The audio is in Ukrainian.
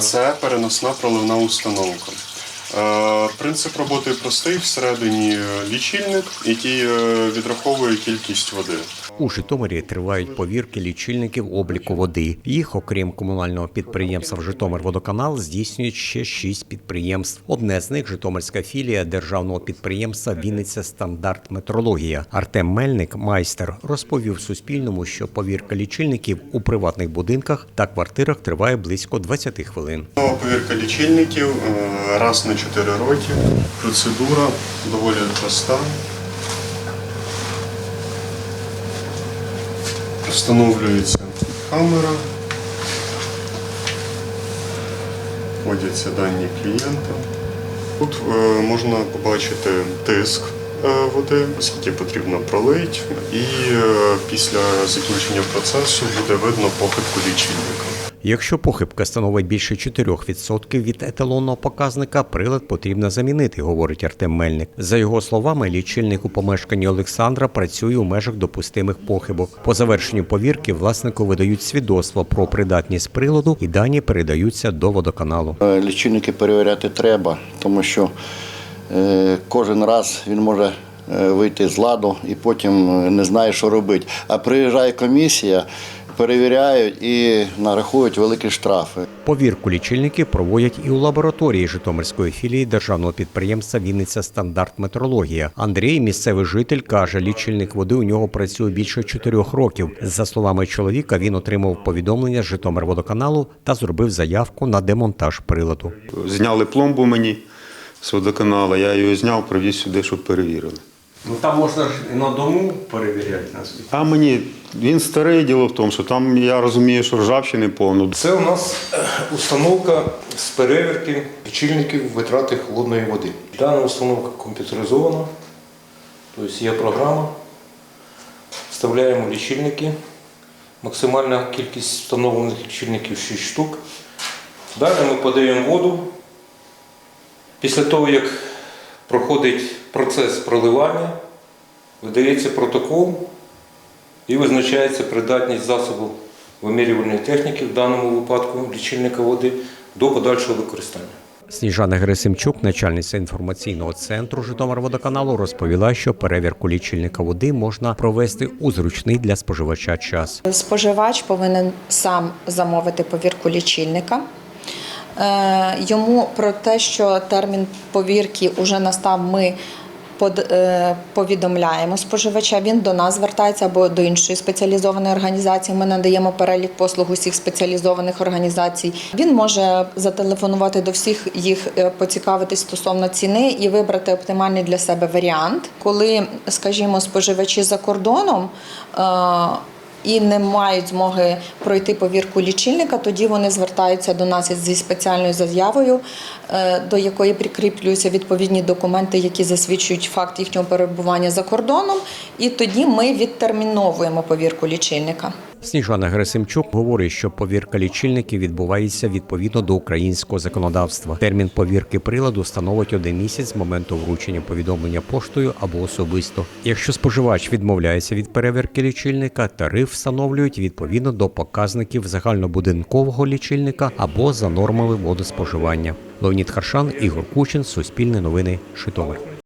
Це переносна проливна установка. Е, Принцип роботи простий. Всередині е, лічильник, який е, відраховує кількість води. У Житомирі тривають повірки лічильників обліку води. Їх, окрім комунального підприємства Житомирводоканал, здійснюють ще шість підприємств. Одне з них Житомирська філія державного підприємства Вінниця Стандарт Метрологія. Артем Мельник, майстер, розповів Суспільному, що повірка лічильників у приватних будинках та квартирах триває близько 20 хвилин. Повірка лічильників раз на 4 роки. Процедура доволі проста. Встановлюється камера. Вводяться дані клієнта. Тут е, можна побачити тиск е, води, скільки потрібно пролить, і е, після закінчення процесу буде видно похибку лічильника. Якщо похибка становить більше 4% від еталонного показника, прилад потрібно замінити, говорить Артем Мельник. За його словами, лічильник у помешканні Олександра працює у межах допустимих похибок. По завершенню повірки власнику видають свідоцтво про придатність приладу і дані передаються до водоканалу. Е, Лічильники перевіряти треба, тому що е, кожен раз він може е, вийти з ладу і потім не знає, що робити. А приїжджає комісія, перевіряють і нарахують великі штрафи. Повірку лічильників проводять і у лабораторії Житомирської філії державного підприємства Вінниця Стандарт Метрологія. Андрій, місцевий житель, каже, лічильник води у нього працює більше чотирьох років. За словами чоловіка, він отримав повідомлення з Житомирводоканалу та зробив заявку на демонтаж приладу. Зняли пломбу мені з водоканалу, я її зняв, привіз сюди, щоб перевірили. Ну там можна ж і на дому перевіряти нас. А мені він старий діло в тому, що там я розумію, що ржавчини повно. Це у нас е, установка з перевірки лічильників витрати холодної води. Дана установка комп'ютеризована, тобто є програма. Вставляємо лічильники. Максимальна кількість встановлених лічильників 6 штук. Далі ми подаємо воду. Після того, як проходить процес проливання, видається протокол і визначається придатність засобу вимірювальної техніки, в даному випадку лічильника води, до подальшого використання. Сніжана Герасимчук, начальниця інформаційного центру Житомирводоканалу, розповіла, що перевірку лічильника води можна провести у зручний для споживача час. Споживач повинен сам замовити повірку лічильника. Е, Йому про те, що термін повірки вже настав, ми е, повідомляємо споживача. Він до нас звертається або до іншої спеціалізованої організації. Ми надаємо перелік послуг усіх спеціалізованих організацій. Він може зателефонувати до всіх їх, е, поцікавитись стосовно ціни і вибрати оптимальний для себе варіант. Коли, скажімо, споживачі за кордоном. І не мають змоги пройти повірку лічильника, тоді вони звертаються до нас зі спеціальною заявою, е, до якої прикріплюються відповідні документи, які засвідчують факт їхнього перебування за кордоном. І тоді ми відтерміновуємо повірку лічильника. Сніжана Герасимчук говорить, що повірка лічильників відбувається відповідно до українського законодавства. Термін повірки приладу становить один місяць з моменту вручення повідомлення поштою або особисто. Якщо споживач відмовляється від перевірки лічильника, тариф встановлюють відповідно до показників загальнобудинкового лічильника або за нормами водоспоживання. Леонід Харшан, Ігор Кучин, Суспільне новини, Житомир.